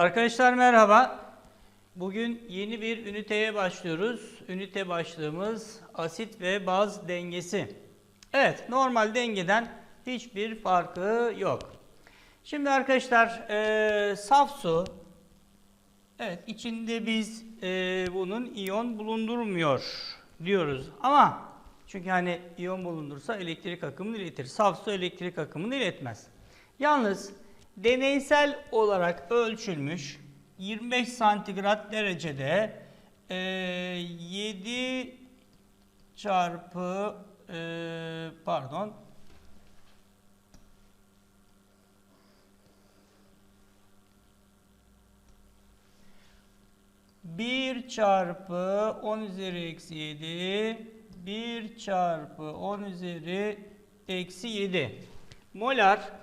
Arkadaşlar merhaba. Bugün yeni bir üniteye başlıyoruz. Ünite başlığımız asit ve baz dengesi. Evet, normal dengeden hiçbir farkı yok. Şimdi arkadaşlar, e, saf su, evet içinde biz e, bunun iyon bulundurmuyor diyoruz. Ama çünkü hani iyon bulundursa elektrik akımını iletir. Saf su elektrik akımını iletmez. Yalnız deneysel olarak ölçülmüş 25 santigrat derecede e, 7 çarpı e, pardon bir çarpı 10 üzeri eksi 7 1 çarpı 10 üzeri eksi 7 molar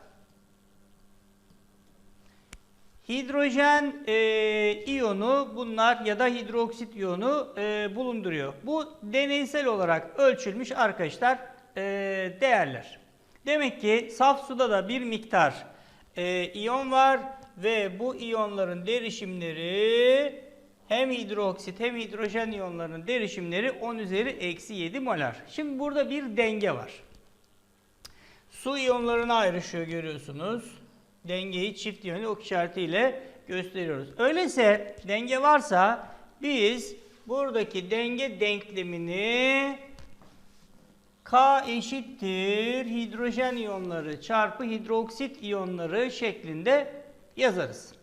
hidrojen e, iyonu bunlar ya da hidroksit iyonu e, bulunduruyor. Bu deneysel olarak ölçülmüş arkadaşlar e, değerler. Demek ki saf suda da bir miktar e, iyon var ve bu iyonların derişimleri hem hidroksit hem hidrojen iyonlarının derişimleri 10 üzeri eksi 7 molar. Şimdi burada bir denge var. Su iyonlarına ayrışıyor görüyorsunuz. Dengeyi çift yönlü ok işaretiyle gösteriyoruz. Öyleyse denge varsa biz buradaki denge denklemini K eşittir hidrojen iyonları çarpı hidroksit iyonları şeklinde yazarız.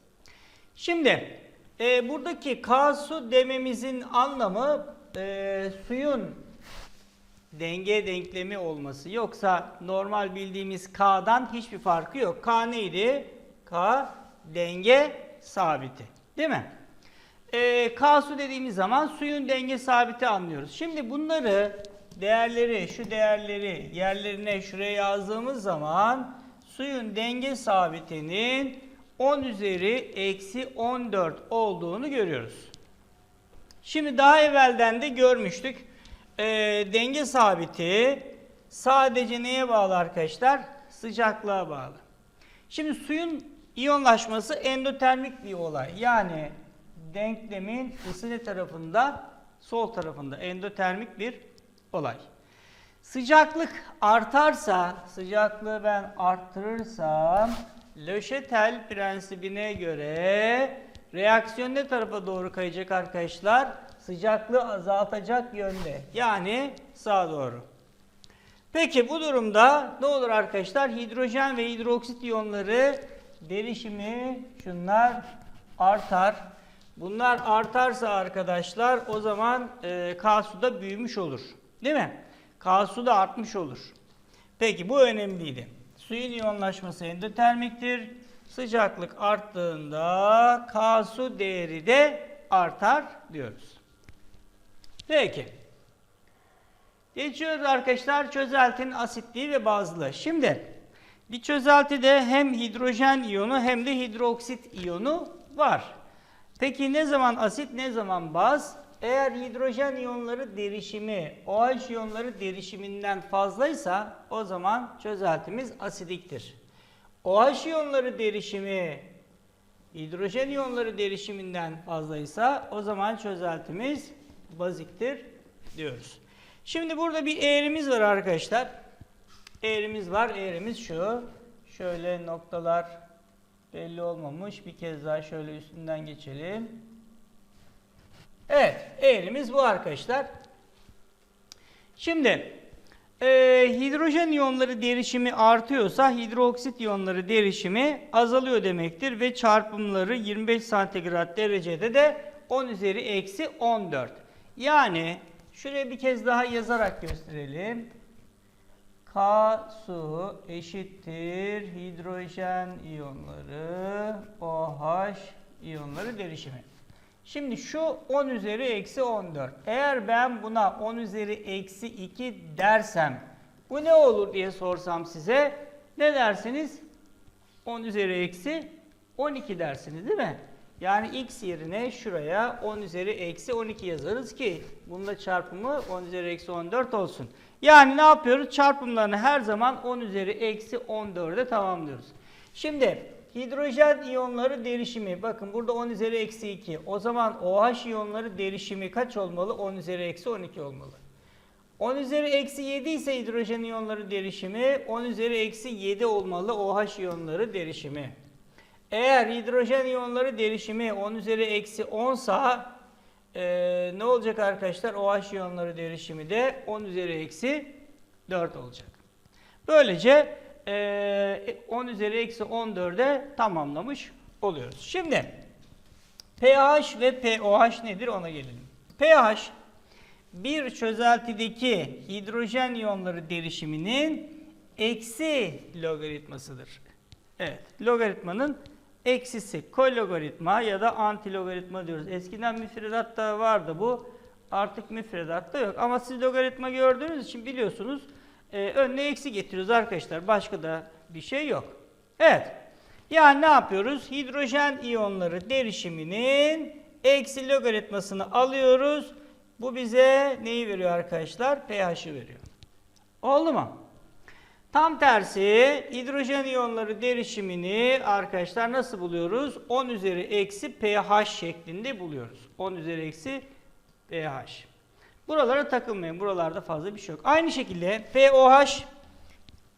Şimdi e, buradaki K su dememizin anlamı e, suyun denge denklemi olması. Yoksa normal bildiğimiz K'dan hiçbir farkı yok. K neydi? K denge sabiti. Değil mi? E, K su dediğimiz zaman suyun denge sabiti anlıyoruz. Şimdi bunları değerleri, şu değerleri yerlerine şuraya yazdığımız zaman suyun denge sabitinin 10 üzeri eksi 14 olduğunu görüyoruz. Şimdi daha evvelden de görmüştük. E, denge sabiti sadece neye bağlı arkadaşlar? Sıcaklığa bağlı. Şimdi suyun iyonlaşması endotermik bir olay. Yani denklemin ısı ne tarafında? Sol tarafında endotermik bir olay. Sıcaklık artarsa, sıcaklığı ben arttırırsam Löşetel prensibine göre reaksiyon ne tarafa doğru kayacak arkadaşlar? Sıcaklığı azaltacak yönde. Yani sağa doğru. Peki bu durumda ne olur arkadaşlar? Hidrojen ve hidroksit iyonları derişimi şunlar artar. Bunlar artarsa arkadaşlar o zaman e, K da büyümüş olur. Değil mi? K da artmış olur. Peki bu önemliydi. Suyun iyonlaşması endotermiktir. Sıcaklık arttığında K değeri de artar diyoruz. Peki. Geçiyoruz arkadaşlar çözeltinin asitliği ve bazlığı. Şimdi bir çözeltide hem hidrojen iyonu hem de hidroksit iyonu var. Peki ne zaman asit ne zaman baz? Eğer hidrojen iyonları derişimi OH iyonları derişiminden fazlaysa o zaman çözeltimiz asidiktir. OH iyonları derişimi hidrojen iyonları derişiminden fazlaysa o zaman çözeltimiz baziktir diyoruz. Şimdi burada bir eğrimiz var arkadaşlar. Eğrimiz var. Eğrimiz şu. Şöyle noktalar belli olmamış. Bir kez daha şöyle üstünden geçelim. Evet, eğrimiz bu arkadaşlar. Şimdi e, hidrojen iyonları derişimi artıyorsa hidroksit iyonları derişimi azalıyor demektir ve çarpımları 25 santigrat derecede de 10 üzeri eksi 14. Yani şuraya bir kez daha yazarak gösterelim. K su eşittir hidrojen iyonları OH iyonları derişimi. Şimdi şu 10 üzeri eksi 14. Eğer ben buna 10 üzeri eksi 2 dersem bu ne olur diye sorsam size ne dersiniz? 10 üzeri eksi 12 dersiniz değil mi? Yani x yerine şuraya 10 üzeri eksi 12 yazarız ki bunda çarpımı 10 üzeri eksi 14 olsun. Yani ne yapıyoruz? Çarpımlarını her zaman 10 üzeri eksi 14'e tamamlıyoruz. Şimdi hidrojen iyonları derişimi. Bakın burada 10 üzeri eksi 2. O zaman OH iyonları derişimi kaç olmalı? 10 üzeri eksi 12 olmalı. 10 üzeri eksi 7 ise hidrojen iyonları derişimi 10 üzeri eksi 7 olmalı OH iyonları derişimi. Eğer hidrojen iyonları derişimi 10 üzeri eksi 10 sa eee, ne olacak arkadaşlar? OH iyonları derişimi de 10 üzeri eksi 4 olacak. Böylece eee, 10 üzeri eksi 14'e tamamlamış oluyoruz. Şimdi pH ve pOH nedir ona gelelim. pH bir çözeltideki hidrojen iyonları derişiminin eksi logaritmasıdır. Evet, logaritmanın eksisi kologaritma ya da antilogaritma diyoruz. Eskiden müfredatta vardı bu. Artık müfredatta yok. Ama siz logaritma gördüğünüz için biliyorsunuz e, önüne eksi getiriyoruz arkadaşlar. Başka da bir şey yok. Evet. Yani ne yapıyoruz? Hidrojen iyonları derişiminin eksi logaritmasını alıyoruz. Bu bize neyi veriyor arkadaşlar? pH'i veriyor. Oldu mu? Tam tersi hidrojen iyonları derişimini arkadaşlar nasıl buluyoruz? 10 üzeri eksi pH şeklinde buluyoruz. 10 üzeri eksi pH. Buralara takılmayın. Buralarda fazla bir şey yok. Aynı şekilde pOH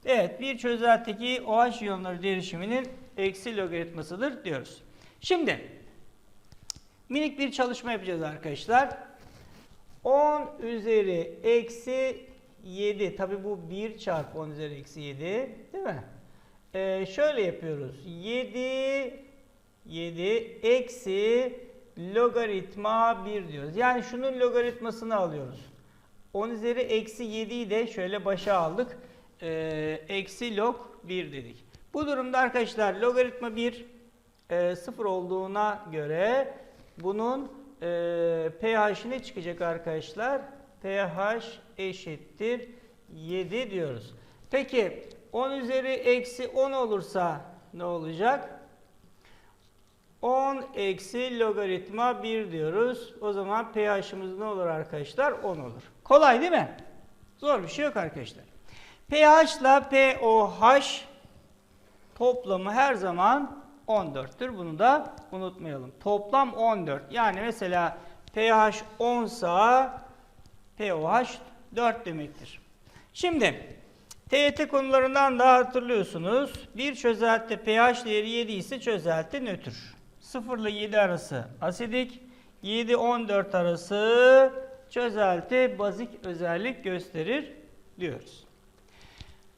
evet bir çözeltideki OH iyonları derişiminin eksi logaritmasıdır diyoruz. Şimdi minik bir çalışma yapacağız arkadaşlar. 10 üzeri eksi 7. Tabi bu 1 çarpı 10 üzeri eksi 7. Değil mi? Ee, şöyle yapıyoruz. 7 7 eksi logaritma 1 diyoruz. Yani şunun logaritmasını alıyoruz. 10 üzeri eksi 7'yi de şöyle başa aldık. Ee, eksi log 1 dedik. Bu durumda arkadaşlar logaritma 1 e, 0 olduğuna göre bunun e, pH ne çıkacak arkadaşlar? pH eşittir 7 diyoruz. Peki 10 üzeri eksi 10 olursa ne olacak? 10 eksi logaritma 1 diyoruz. O zaman pH'imiz ne olur arkadaşlar? 10 olur. Kolay değil mi? Zor bir şey yok arkadaşlar. pH ile pOH toplamı her zaman 14'tür. Bunu da unutmayalım. Toplam 14. Yani mesela pH 10 sa pOH 4 demektir. Şimdi TYT konularından da hatırlıyorsunuz. Bir çözelti pH değeri 7 ise çözelti nötr. 0 ile 7 arası asidik, 7-14 arası çözelti bazik özellik gösterir diyoruz.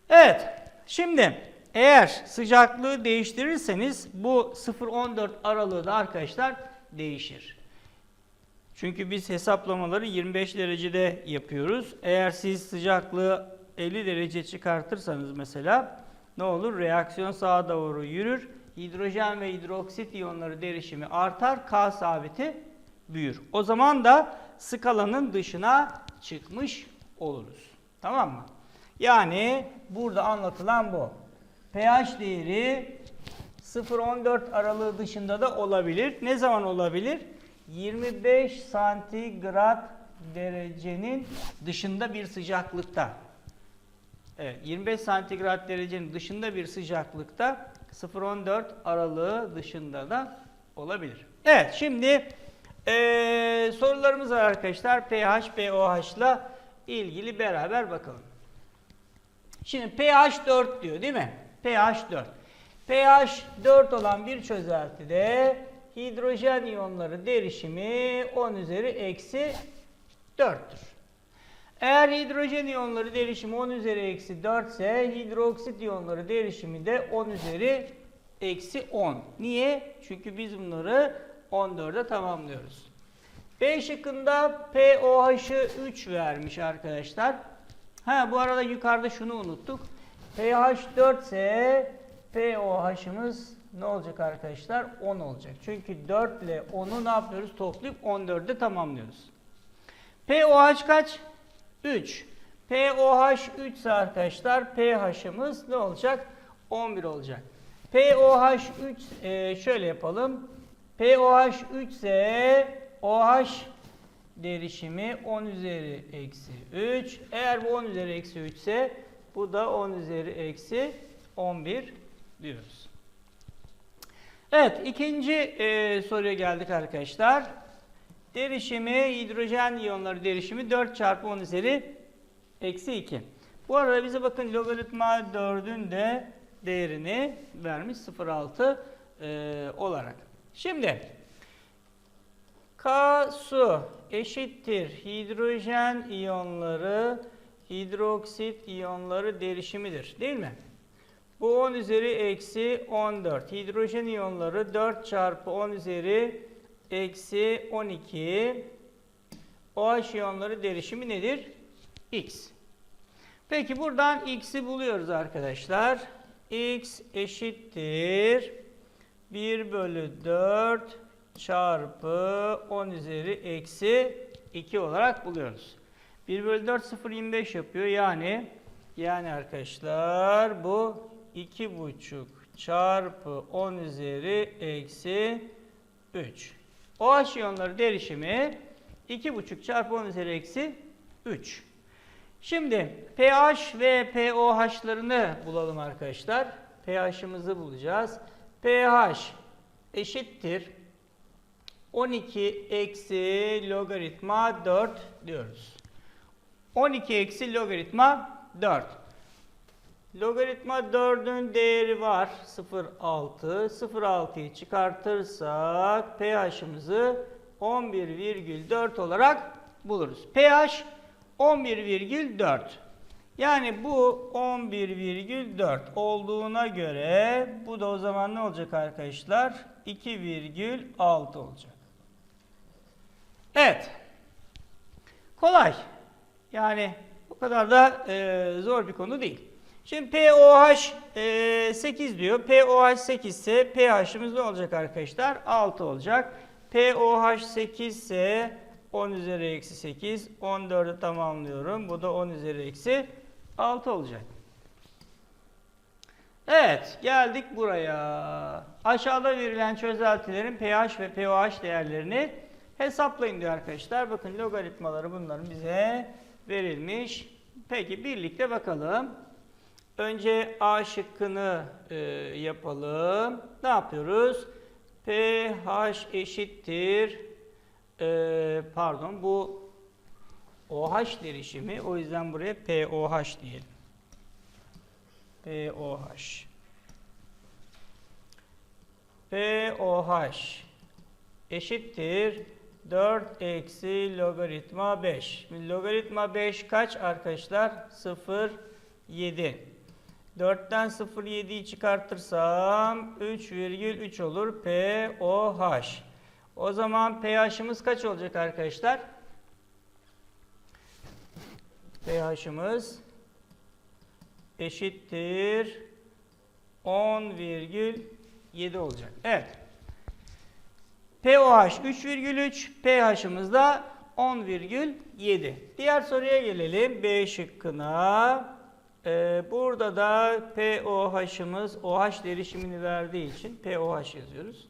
Evet, şimdi eğer sıcaklığı değiştirirseniz bu 0-14 aralığı da arkadaşlar değişir. Çünkü biz hesaplamaları 25 derecede yapıyoruz. Eğer siz sıcaklığı 50 derece çıkartırsanız mesela ne olur? Reaksiyon sağa doğru yürür. Hidrojen ve hidroksit iyonları derişimi artar. K sabiti büyür. O zaman da skalanın dışına çıkmış oluruz. Tamam mı? Yani burada anlatılan bu. pH değeri 0-14 aralığı dışında da olabilir. Ne zaman olabilir? 25 santigrat derecenin dışında bir sıcaklıkta. Evet, 25 santigrat derecenin dışında bir sıcaklıkta 0-14 aralığı dışında da olabilir. Evet, şimdi eee, sorularımız var arkadaşlar. pH, pOH ile ilgili beraber bakalım. Şimdi pH 4 diyor değil mi? pH 4. pH 4 olan bir çözeltide hidrojen iyonları derişimi 10 üzeri eksi 4'tür. Eğer hidrojen iyonları derişimi 10 üzeri eksi 4 ise hidroksit iyonları derişimi de 10 üzeri eksi 10. Niye? Çünkü biz bunları 14'e tamamlıyoruz. B şıkkında pOH'ı 3 vermiş arkadaşlar. Ha bu arada yukarıda şunu unuttuk. pH 4 ise pOH'ımız ne olacak arkadaşlar? 10 olacak. Çünkü 4 ile 10'u ne yapıyoruz? Toplayıp 14'e tamamlıyoruz. pOH kaç? 3. pOH 3 ise arkadaşlar pH'ımız ne olacak? 11 olacak. pOH 3 e, şöyle yapalım. pOH 3 ise OH derişimi 10 üzeri eksi 3. Eğer bu 10 üzeri eksi 3 ise bu da 10 üzeri eksi 11 diyoruz. Evet ikinci e, soruya geldik arkadaşlar. Derişimi hidrojen iyonları derişimi 4 çarpı 10 üzeri eksi 2. Bu arada bize bakın logaritma 4'ün de değerini vermiş 0.6 e, olarak. Şimdi K su eşittir hidrojen iyonları hidroksit iyonları derişimidir değil mi? Bu 10 üzeri eksi 14. Hidrojen iyonları 4 çarpı 10 üzeri eksi 12. OH iyonları derişimi nedir? X. Peki buradan X'i buluyoruz arkadaşlar. X eşittir 1 bölü 4 çarpı 10 üzeri eksi 2 olarak buluyoruz. 1 bölü 4 0.25 yapıyor. Yani yani arkadaşlar bu 2,5 çarpı 10 üzeri eksi 3. OH iyonları derişimi 2,5 çarpı 10 üzeri eksi 3. Şimdi pH ve pOH'larını bulalım arkadaşlar. pH'ımızı bulacağız. pH eşittir 12 eksi logaritma 4 diyoruz. 12 eksi logaritma 4. Logaritma 4'ün değeri var 0,6. 0,6'yı çıkartırsak pH'ımızı 11,4 olarak buluruz. pH 11,4. Yani bu 11,4 olduğuna göre bu da o zaman ne olacak arkadaşlar? 2,6 olacak. Evet. Kolay. Yani bu kadar da e, zor bir konu değil. Şimdi POH e, 8 diyor. POH 8 ise pH'imiz ne olacak arkadaşlar? 6 olacak. POH 8 ise 10 üzeri eksi 8. 14'ü tamamlıyorum. Bu da 10 üzeri eksi 6 olacak. Evet geldik buraya. Aşağıda verilen çözeltilerin pH ve POH değerlerini hesaplayın diyor arkadaşlar. Bakın logaritmaları bunların bize verilmiş. Peki birlikte bakalım. Önce A şıkkını e, yapalım. Ne yapıyoruz? pH eşittir. E, pardon bu OH derişimi. O yüzden buraya POH diyelim. POH. POH eşittir 4 eksi logaritma 5. Şimdi logaritma 5 kaç arkadaşlar? 0, 7. 4'ten 0,7'yi çıkartırsam 3,3 olur POH. O zaman pH'ımız kaç olacak arkadaşlar? pH'ımız eşittir 10,7 olacak. Evet. pOH 3,3, pH'ımız da 10,7. Diğer soruya gelelim. B şıkkına. Ee, burada da pOH'ımız OH derişimini verdiği için pOH yazıyoruz.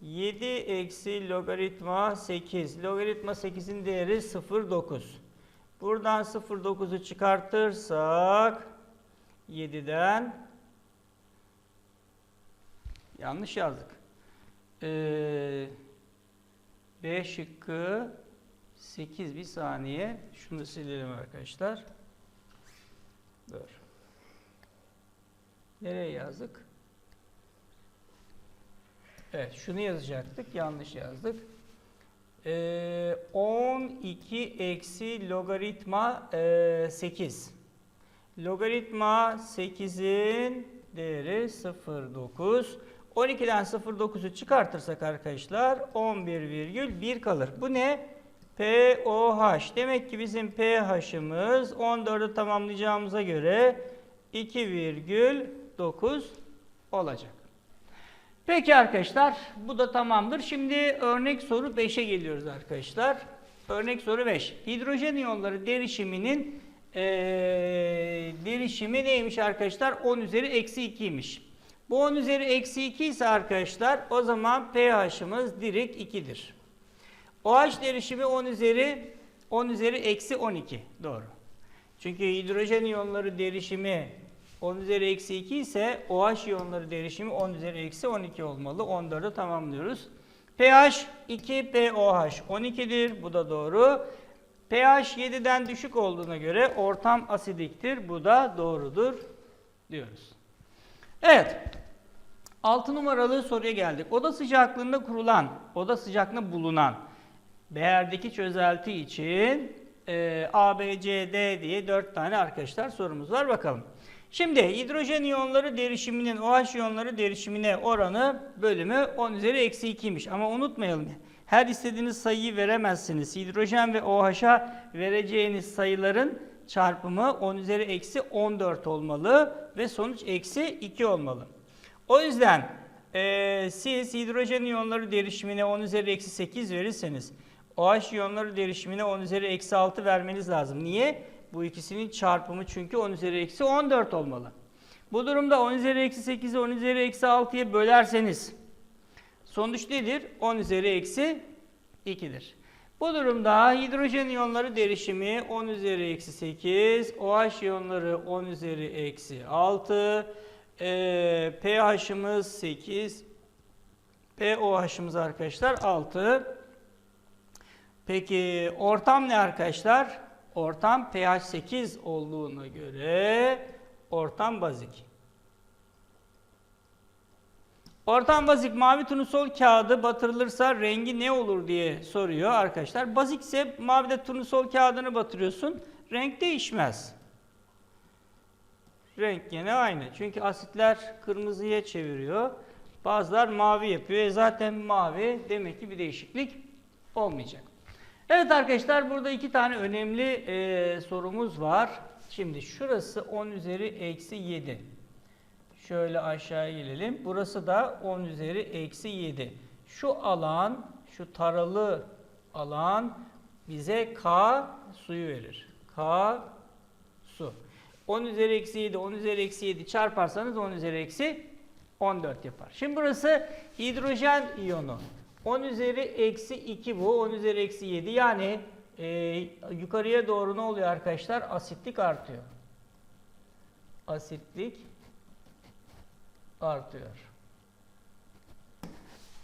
7 eksi logaritma 8. Logaritma 8'in değeri 0,9. Buradan 0,9'u çıkartırsak 7'den yanlış yazdık. Ee, B şıkkı 8 bir saniye. Şunu silelim arkadaşlar. Dur. Nereye yazdık? Evet şunu yazacaktık. Yanlış yazdık. Ee, 12 eksi logaritma e, 8. Logaritma 8'in değeri 0,9. 12'den 0,9'u çıkartırsak arkadaşlar 11,1 kalır. Bu ne? POH. Demek ki bizim pH'ımız 14'ü tamamlayacağımıza göre 2,9 olacak. Peki arkadaşlar bu da tamamdır. Şimdi örnek soru 5'e geliyoruz arkadaşlar. Örnek soru 5. Hidrojen iyonları derişiminin ee, derişimi neymiş arkadaşlar? 10 üzeri eksi 2'ymiş. Bu 10 üzeri eksi 2 ise arkadaşlar o zaman pH'ımız direkt 2'dir. OH derişimi 10 üzeri 10 üzeri eksi 12. Doğru. Çünkü hidrojen iyonları derişimi 10 üzeri eksi 2 ise OH iyonları derişimi 10 üzeri eksi 12 olmalı. 14'ü tamamlıyoruz. pH 2, POH 12'dir. Bu da doğru. pH 7'den düşük olduğuna göre ortam asidiktir. Bu da doğrudur diyoruz. Evet. 6 numaralı soruya geldik. Oda sıcaklığında kurulan, oda sıcaklığında bulunan Beher'deki çözelti için e, A, B, C, D diye 4 tane arkadaşlar sorumuz var. Bakalım. Şimdi hidrojen iyonları derişiminin OH iyonları derişimine oranı bölümü 10 üzeri eksi 2'ymiş. Ama unutmayalım her istediğiniz sayıyı veremezsiniz. Hidrojen ve OH'a vereceğiniz sayıların çarpımı 10 üzeri eksi 14 olmalı ve sonuç eksi 2 olmalı. O yüzden e, siz hidrojen iyonları derişimine 10 üzeri eksi 8 verirseniz OH iyonları derişimine 10 üzeri eksi 6 vermeniz lazım. Niye? Bu ikisinin çarpımı çünkü 10 üzeri eksi 14 olmalı. Bu durumda 10 üzeri eksi 8'i 10 üzeri eksi 6'ya bölerseniz sonuç nedir? 10 üzeri eksi 2'dir. Bu durumda hidrojen iyonları derişimi 10 üzeri eksi 8, OH iyonları 10 üzeri eksi 6, e, pH'ımız 8, POH'ımız arkadaşlar 6. Peki ortam ne arkadaşlar? Ortam pH 8 olduğuna göre ortam bazik. Ortam bazik mavi turnusol kağıdı batırılırsa rengi ne olur diye soruyor arkadaşlar. Bazik ise mavide turnusol kağıdını batırıyorsun. Renk değişmez. Renk yine aynı. Çünkü asitler kırmızıya çeviriyor. Bazılar mavi yapıyor. E zaten mavi demek ki bir değişiklik olmayacak. Evet arkadaşlar burada iki tane önemli e, sorumuz var. Şimdi şurası 10 üzeri eksi 7. Şöyle aşağıya gelelim. Burası da 10 üzeri eksi 7. Şu alan, şu taralı alan bize K suyu verir. K su. 10 üzeri eksi 7, 10 üzeri eksi 7 çarparsanız 10 üzeri eksi 14 yapar. Şimdi burası hidrojen iyonu. 10 üzeri eksi 2 bu. 10 üzeri eksi 7. Yani e, yukarıya doğru ne oluyor arkadaşlar? Asitlik artıyor. Asitlik artıyor.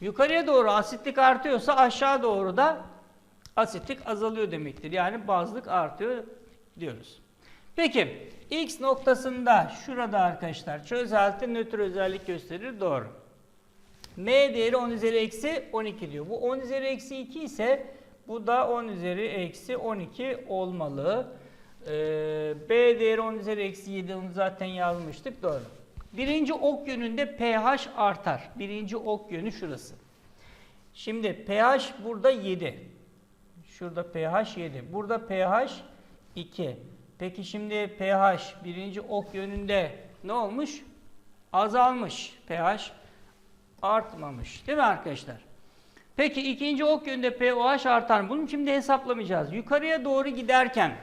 Yukarıya doğru asitlik artıyorsa aşağı doğru da asitlik azalıyor demektir. Yani bazlık artıyor diyoruz. Peki X noktasında şurada arkadaşlar çözelti nötr özellik gösterir. Doğru. M değeri 10 üzeri eksi 12 diyor. Bu 10 üzeri eksi 2 ise bu da 10 üzeri eksi 12 olmalı. Ee, B değeri 10 üzeri eksi 7 onu zaten yazmıştık. Doğru. Birinci ok yönünde pH artar. Birinci ok yönü şurası. Şimdi pH burada 7. Şurada pH 7. Burada pH 2. Peki şimdi pH birinci ok yönünde ne olmuş? Azalmış. pH artmamış. Değil mi arkadaşlar? Peki ikinci ok yönünde pOH artar mı? Bunu şimdi hesaplamayacağız. Yukarıya doğru giderken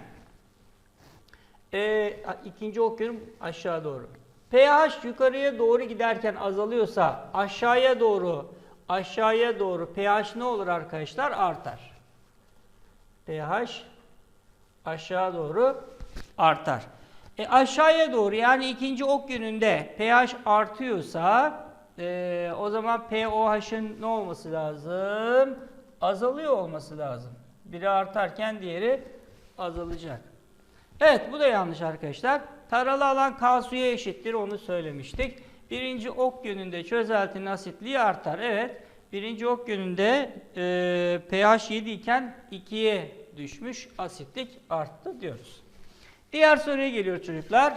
e, ikinci ok yönü aşağı doğru. pH yukarıya doğru giderken azalıyorsa aşağıya doğru aşağıya doğru pH ne olur arkadaşlar? Artar. pH aşağı doğru artar. E aşağıya doğru yani ikinci ok yönünde pH artıyorsa e, o zaman pOH'ın ne olması lazım? Azalıyor olması lazım. Biri artarken diğeri azalacak. Evet bu da yanlış arkadaşlar. Taralı alan K suya eşittir onu söylemiştik. Birinci ok yönünde çözeltinin asitliği artar. Evet birinci ok yönünde e, pH 7 iken 2'ye düşmüş asitlik arttı diyoruz. Diğer soruya geliyor çocuklar.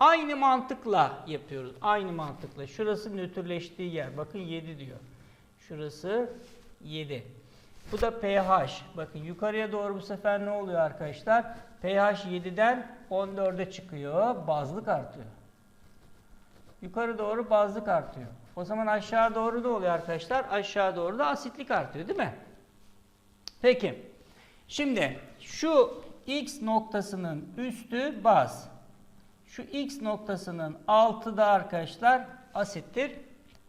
Aynı mantıkla yapıyoruz. Aynı mantıkla. Şurası nötrleştiği yer. Bakın 7 diyor. Şurası 7. Bu da pH. Bakın yukarıya doğru bu sefer ne oluyor arkadaşlar? pH 7'den 14'e çıkıyor. Bazlık artıyor. Yukarı doğru bazlık artıyor. O zaman aşağı doğru da oluyor arkadaşlar. Aşağı doğru da asitlik artıyor değil mi? Peki. Şimdi şu X noktasının üstü baz. Şu X noktasının altı da arkadaşlar asittir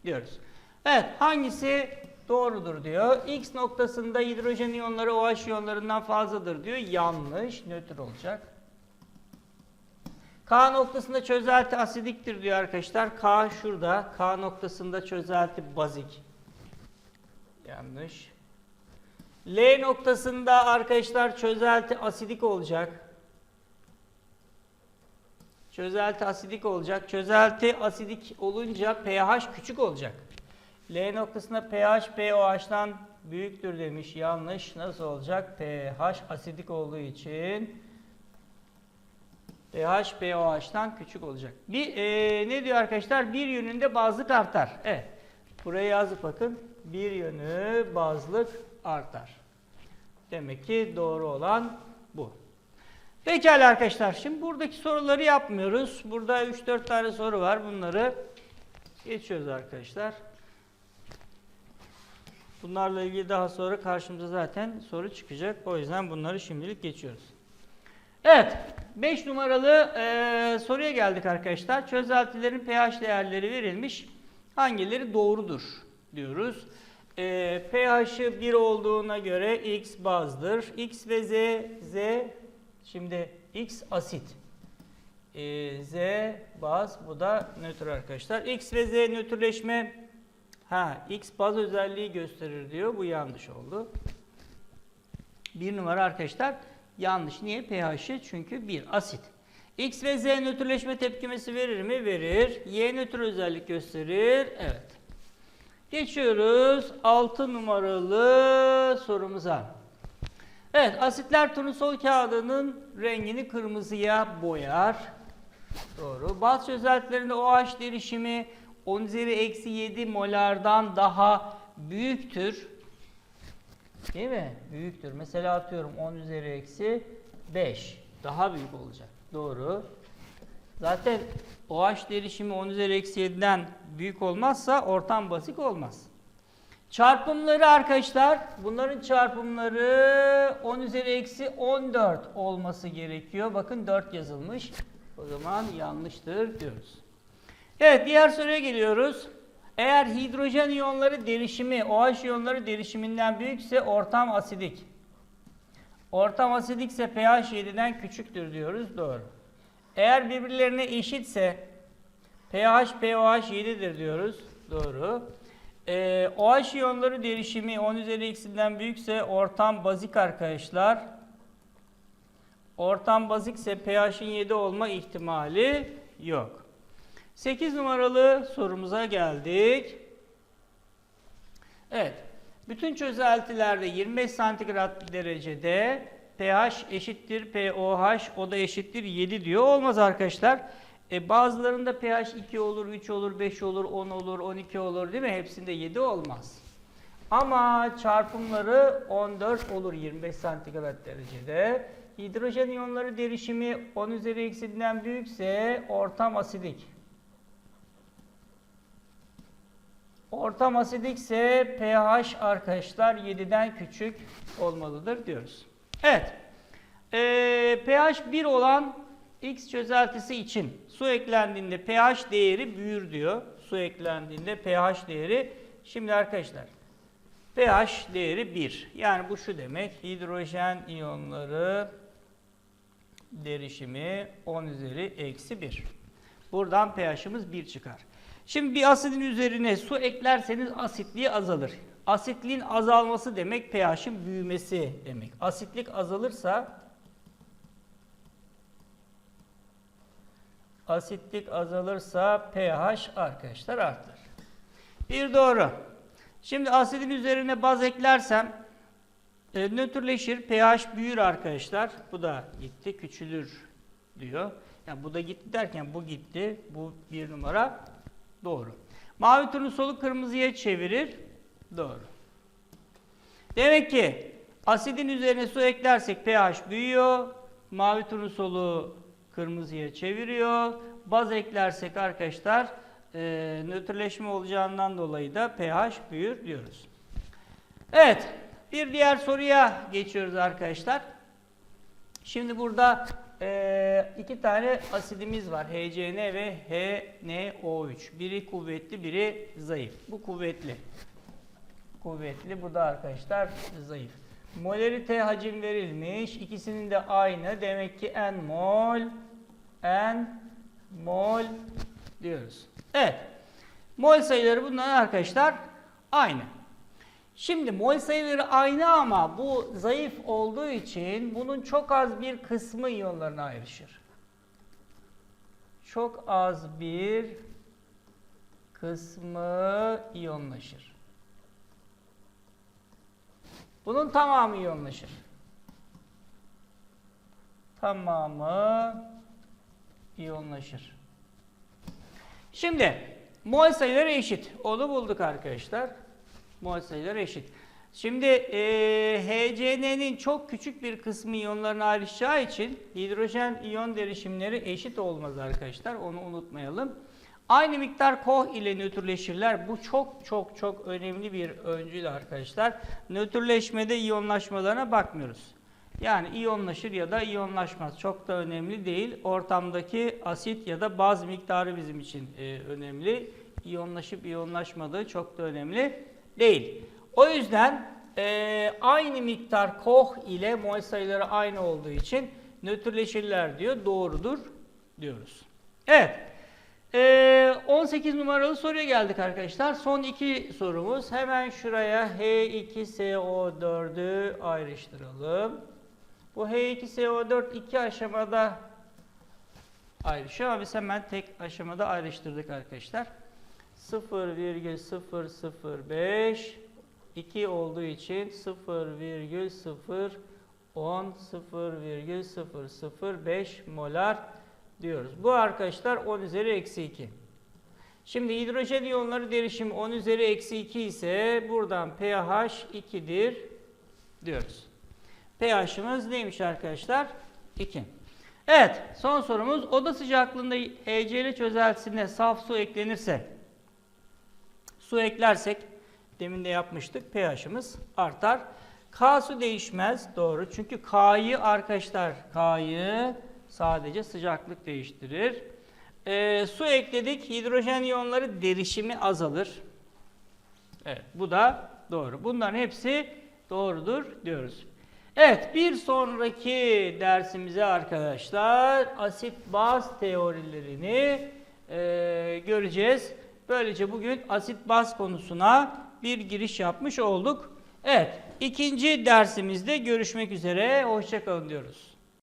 diyoruz. Evet hangisi doğrudur diyor. X noktasında hidrojen iyonları OH iyonlarından fazladır diyor. Yanlış. Nötr olacak. K noktasında çözelti asidiktir diyor arkadaşlar. K şurada. K noktasında çözelti bazik. Yanlış. L noktasında arkadaşlar çözelti asidik olacak. Çözelti asidik olacak. Çözelti asidik olunca pH küçük olacak. L noktasında pH pOH'tan büyüktür demiş. Yanlış. Nasıl olacak? pH asidik olduğu için pH pOH'tan küçük olacak. Bir e, ne diyor arkadaşlar? Bir yönünde bazlık artar. Evet. Buraya yazıp bakın. Bir yönü bazlık artar. Demek ki doğru olan. Pekala arkadaşlar. Şimdi buradaki soruları yapmıyoruz. Burada 3-4 tane soru var. Bunları geçiyoruz arkadaşlar. Bunlarla ilgili daha sonra karşımıza zaten soru çıkacak. O yüzden bunları şimdilik geçiyoruz. Evet. 5 numaralı e, soruya geldik arkadaşlar. Çözeltilerin pH değerleri verilmiş. Hangileri doğrudur diyoruz. E, pH'ı 1 olduğuna göre X bazdır. X ve Z, Z şimdi X asit. E, Z baz bu da nötr arkadaşlar. X ve Z nötrleşme ha X baz özelliği gösterir diyor. Bu yanlış oldu. Bir numara arkadaşlar yanlış. Niye? pH'i çünkü 1 asit. X ve Z nötrleşme tepkimesi verir mi? Verir. Y nötr özellik gösterir. Evet. Geçiyoruz 6 numaralı sorumuza. Evet, asitler turnusol kağıdının rengini kırmızıya boyar. Doğru. Bazı çözeltilerinde OH derişimi 10 üzeri eksi 7 molardan daha büyüktür. Değil mi? Büyüktür. Mesela atıyorum 10 üzeri eksi 5. Daha büyük olacak. Doğru. Zaten OH derişimi 10 üzeri eksi 7'den büyük olmazsa ortam basit olmaz. Çarpımları arkadaşlar, bunların çarpımları 10 üzeri eksi 14 olması gerekiyor. Bakın 4 yazılmış. O zaman yanlıştır diyoruz. Evet diğer soruya geliyoruz. Eğer hidrojen iyonları derişimi OH iyonları derişiminden büyükse ortam asidik. Ortam asidikse pH 7'den küçüktür diyoruz. Doğru. Eğer birbirlerine eşitse pH pOH 7'dir diyoruz. Doğru. Ee, OH iyonları derişimi 10 üzeri eksinden büyükse ortam bazik arkadaşlar. Ortam bazikse pH'in 7 olma ihtimali yok. 8 numaralı sorumuza geldik. Evet. Bütün çözeltilerde 25 santigrat derecede pH eşittir pOH o da eşittir 7 diyor. Olmaz arkadaşlar. E bazılarında pH 2 olur, 3 olur, 5 olur, 10 olur, 12 olur değil mi? Hepsinde 7 olmaz. Ama çarpımları 14 olur 25 santigrat derecede. Hidrojen iyonları derişimi 10 üzeri eksinden büyükse ortam asidik. Ortam asidikse pH arkadaşlar 7'den küçük olmalıdır diyoruz. Evet. Ee, pH 1 olan X çözeltisi için su eklendiğinde pH değeri büyür diyor. Su eklendiğinde pH değeri. Şimdi arkadaşlar pH değeri 1. Yani bu şu demek. Hidrojen iyonları derişimi 10 üzeri eksi 1. Buradan pH'ımız 1 çıkar. Şimdi bir asidin üzerine su eklerseniz asitliği azalır. Asitliğin azalması demek pH'in büyümesi demek. Asitlik azalırsa asitlik azalırsa pH arkadaşlar artar. Bir doğru. Şimdi asidin üzerine baz eklersem e, nötrleşir, pH büyür arkadaşlar. Bu da gitti, küçülür diyor. Yani bu da gitti derken bu gitti. Bu bir numara doğru. Mavi turnusolu kırmızıya çevirir. Doğru. Demek ki asidin üzerine su eklersek pH büyüyor. Mavi turnusolu kırmızıya çeviriyor. Baz eklersek arkadaşlar e, nötrleşme olacağından dolayı da pH büyür diyoruz. Evet. Bir diğer soruya geçiyoruz arkadaşlar. Şimdi burada e, iki tane asidimiz var. HCN ve HNO3. Biri kuvvetli, biri zayıf. Bu kuvvetli. Kuvvetli. Bu da arkadaşlar zayıf. Molarite hacim verilmiş. İkisinin de aynı. Demek ki N mol n mol diyoruz. Evet. Mol sayıları bunların arkadaşlar aynı. Şimdi mol sayıları aynı ama bu zayıf olduğu için bunun çok az bir kısmı iyonlarına ayrışır. Çok az bir kısmı iyonlaşır. Bunun tamamı iyonlaşır. Tamamı iyonlaşır. Şimdi mol sayıları eşit. Onu bulduk arkadaşlar. Mol sayıları eşit. Şimdi e, HCN'nin çok küçük bir kısmı iyonlarına ayrışacağı için hidrojen iyon derişimleri eşit olmaz arkadaşlar. Onu unutmayalım. Aynı miktar koh ile nötrleşirler. Bu çok çok çok önemli bir öncül arkadaşlar. Nötrleşmede iyonlaşmalarına bakmıyoruz. Yani iyonlaşır ya da iyonlaşmaz. Çok da önemli değil. Ortamdaki asit ya da baz miktarı bizim için e, önemli. İyonlaşıp iyonlaşmadığı çok da önemli değil. O yüzden e, aynı miktar koh ile mol sayıları aynı olduğu için nötrleşirler diyor. Doğrudur diyoruz. Evet. Ee, 18 numaralı soruya geldik arkadaşlar. Son iki sorumuz. Hemen şuraya H2SO4'ü ayrıştıralım. Bu H2SO4 iki aşamada ayrışıyor ama biz hemen tek aşamada ayrıştırdık arkadaşlar. 0,005 2 olduğu için 0,010 0,005 molar diyoruz. Bu arkadaşlar 10 üzeri eksi 2. Şimdi hidrojen iyonları derişimi 10 üzeri eksi 2 ise buradan pH 2'dir diyoruz. pH'ımız neymiş arkadaşlar? 2. Evet son sorumuz oda sıcaklığında HCl çözeltisine saf su eklenirse su eklersek demin de yapmıştık pH'ımız artar. K su değişmez doğru çünkü K'yı arkadaşlar K'yı sadece sıcaklık değiştirir. Ee, su ekledik hidrojen iyonları derişimi azalır. Evet bu da doğru. Bunların hepsi doğrudur diyoruz. Evet bir sonraki dersimize arkadaşlar asit baz teorilerini e, göreceğiz. Böylece bugün asit baz konusuna bir giriş yapmış olduk. Evet ikinci dersimizde görüşmek üzere. Hoşçakalın diyoruz.